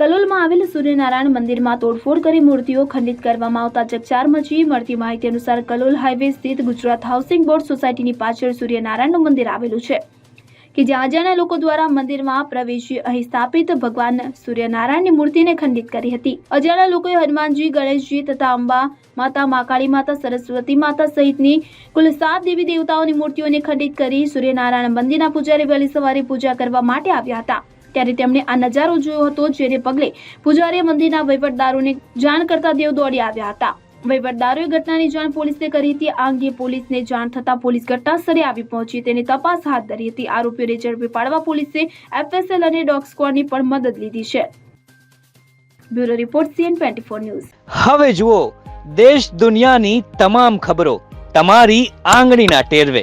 કલોલમાં આવેલ સૂર્યનારાયણ મંદિરમાં તોડફોડ કરી મૂર્તિઓ ખંડિત કરવામાં આવતા ચકચાર મચી મળતી માહિતી અનુસાર કલોલ હાઈવે સ્થિત ગુજરાત હાઉસિંગ બોર્ડ સોસાયટીની પાછળ સૂર્યનારાયણનું મંદિર આવેલું છે, કે જ્યાં અજાણ્યા લોકો દ્વારા મંદિરમાં પ્રવેશી અહીં સ્થાપિત ભગવાન સૂર્યનારાયણની મૂર્તિને ખંડિત કરી હતી. અજાણ્યા લોકોએ હનુમાનજી, ગણેશજી તથા અંબા, માતા માકાળી, માતા સરસ્વતી માતા સહિતની કુલ સાત દેવી દેવતાઓની મૂર્તિઓને ખંડિત કરી સૂર્યનારાયણ મંદિરના પૂજારી વહેલી સવારે પૂજા કરવા માટે આવ્યા હતા. ત્યારે તેમણે આ નજારો જોયો હતો, જેને પગલે પૂજારી મંદિરના વહીવટદારોને જાણ કરતા દેવ દોડી આવ્યા હતા. વહીવટદારોએ ઘટનાની જાણ પોલીસને કરી હતી. આ અંગે પોલીસને જાણ થતાં પોલીસ ઘટનાસ્થળે આવી પહોંચી. તેની તપાસ હાથ ધરી હતી. આરોપીઓને ઝડપી પાડવા પોલીસે એફએસએલ અને ડોગ સ્કવોડની પણ મદદ લીધી છે. Bureau report CN twenty four news. હવે જુઓ, દેશ દુનિયાની તમામ ખબરો તમારી આંગળીના ટેરવે.